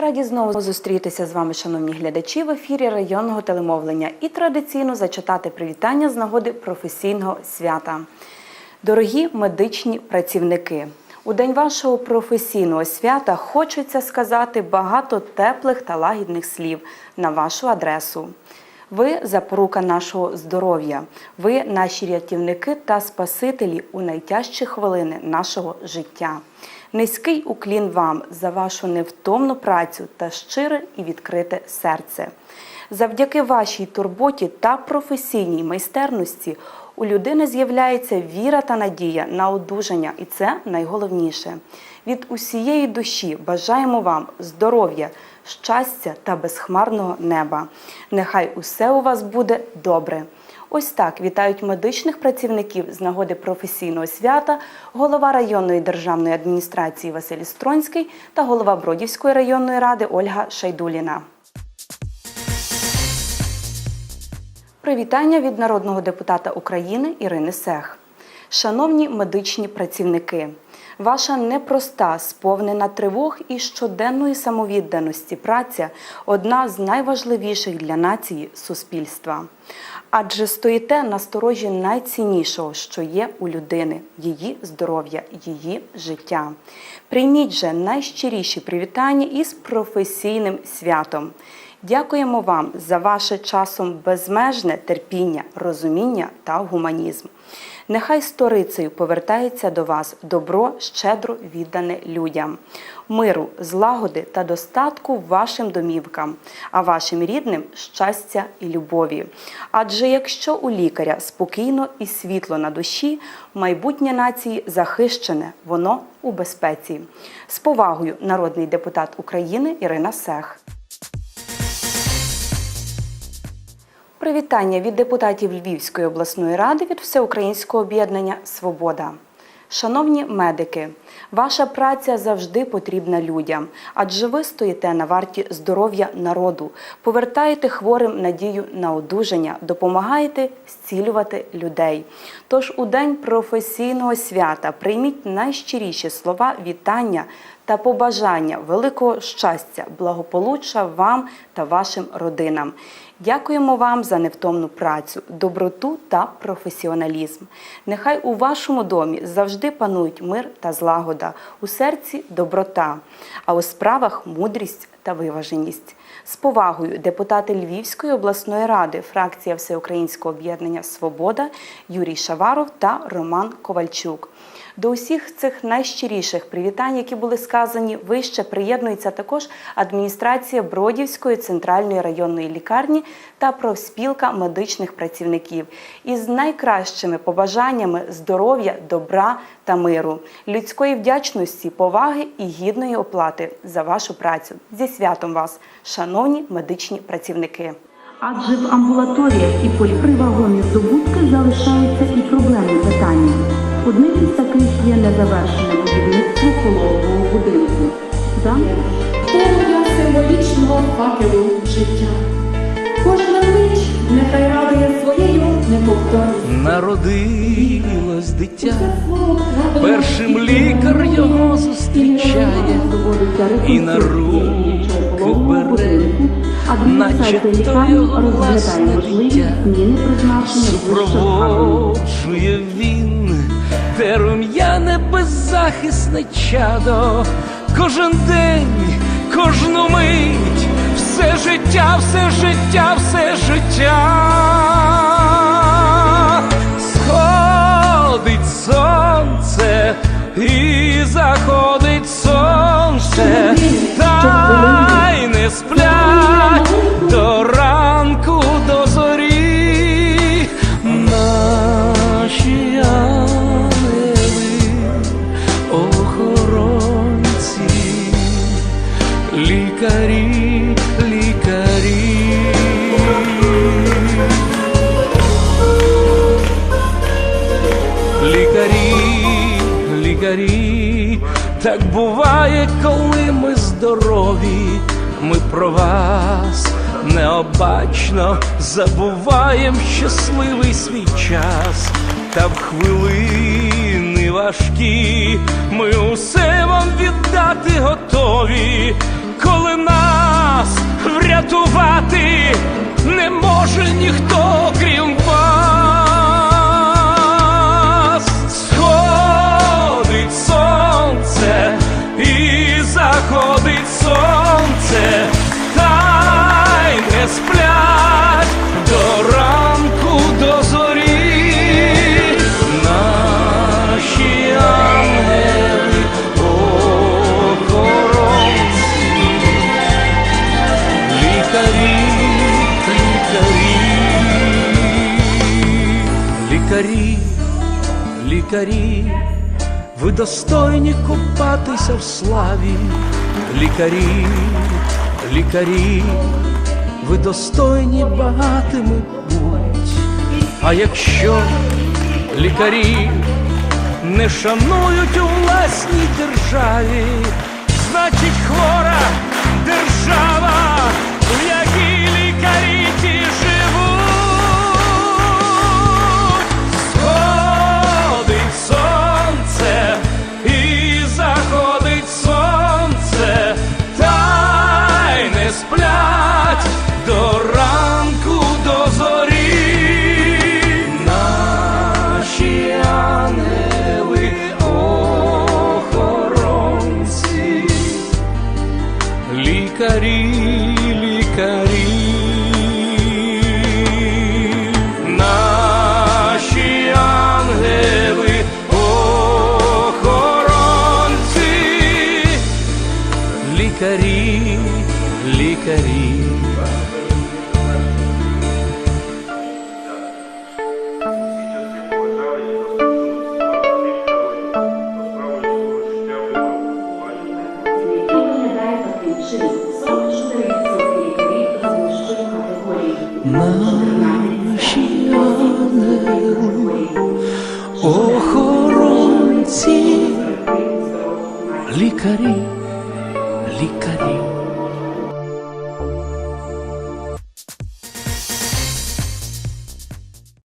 Раді знову зустрітися з вами, шановні глядачі, в ефірі районного телемовлення і традиційно зачитати привітання з нагоди професійного свята. Дорогі медичні працівники, у день вашого професійного свята хочеться сказати багато теплих та лагідних слів на вашу адресу. Ви запорука нашого здоров'я, ви наші рятівники та спасителі у найтяжчі хвилини нашого життя. Низький уклін вам за вашу невтомну працю та щире і відкрите серце. Завдяки вашій турботі та професійній майстерності у людини з'являється віра та надія на одужання, і це найголовніше. Від усієї душі бажаємо вам здоров'я, щастя та безхмарного неба. Нехай усе у вас буде добре. Ось так вітають медичних працівників з нагоди професійного свята голова районної державної адміністрації Василь Стронський та голова Бродівської районної ради Ольга Шайдуліна. Привітання від народного депутата України Ірини Сех. Шановні медичні працівники, ваша непроста, сповнена тривог і щоденної самовідданості праця одна з найважливіших для нації суспільства. Адже стоїте на сторожі найціннішого, що є у людини її здоров'я, її життя. Прийміть же найщиріші привітання із професійним святом. Дякуємо вам за ваше часом безмежне терпіння, розуміння та гуманізм. Нехай сторицею повертається до вас добро, щедро віддане людям, миру, злагоди та достатку вашим домівкам, а вашим рідним щастя і любові. Адже якщо у лікаря спокійно і світло на душі, майбутнє нації захищене, воно у безпеці. З повагою народний депутат України Ірина Сех. Привітання від депутатів Львівської обласної ради від Всеукраїнського об'єднання Свобода. Шановні медики, ваша праця завжди потрібна людям, адже ви стоїте на варті здоров'я народу, повертаєте хворим надію на одужання, допомагаєте зцілювати людей. Тож у день професійного свята прийміть найщиріші слова вітання та побажання великого щастя, благополуччя вам та вашим родинам. Дякуємо вам за невтомну працю, доброту та професіоналізм. Нехай у вашому домі завжди панують мир та злагода, у серці доброта, а у справах мудрість та виваженість. З повагою депутати Львівської обласної ради, фракція Всеукраїнського об'єднання Свобода Юрій Шаваров та Роман Ковальчук. До усіх цих найщиріших привітань, які були сказані вище, приєднується також адміністрація Бродівської центральної районної лікарні та профспілка медичних працівників із найкращими побажаннями здоров'я, добра та миру, людської вдячності, поваги і гідної оплати за вашу працю. Зі святом вас, шановні медичні працівники! Адже в амбулаторіях і поліпривагонних здобутках залишаються і проблемні питання. Одним із таких є незавершене будівництво пологового будинку. За Полум'я символічного факелу лікар його зустрічає, і на руки бере, наче то його власне дитя. Супроводжує він, те рум'яне беззахисне чадо, кожен день, кожну мить, все життя, все життя, все життя. Не сплять до ранку до зорі наші ангели, охоронці, лікарі, лікарі. Лікарі, лікарі, так буває, коли ми здорові, ми про вас необачно забуваєм щасливий свій час, та в хвилини важкі ми усе вам віддати готові, коли нас врятувати. Лікарі, лікарі, ви достойні купатися в славі, лікарі, лікарі, ви достойні багатими будь. А якщо лікарі не шанують у власній державі, значить лікарі, лікарі. Наші ангели охоронці, лікарі, лікарі. Охоронці, лікарі, лікарі.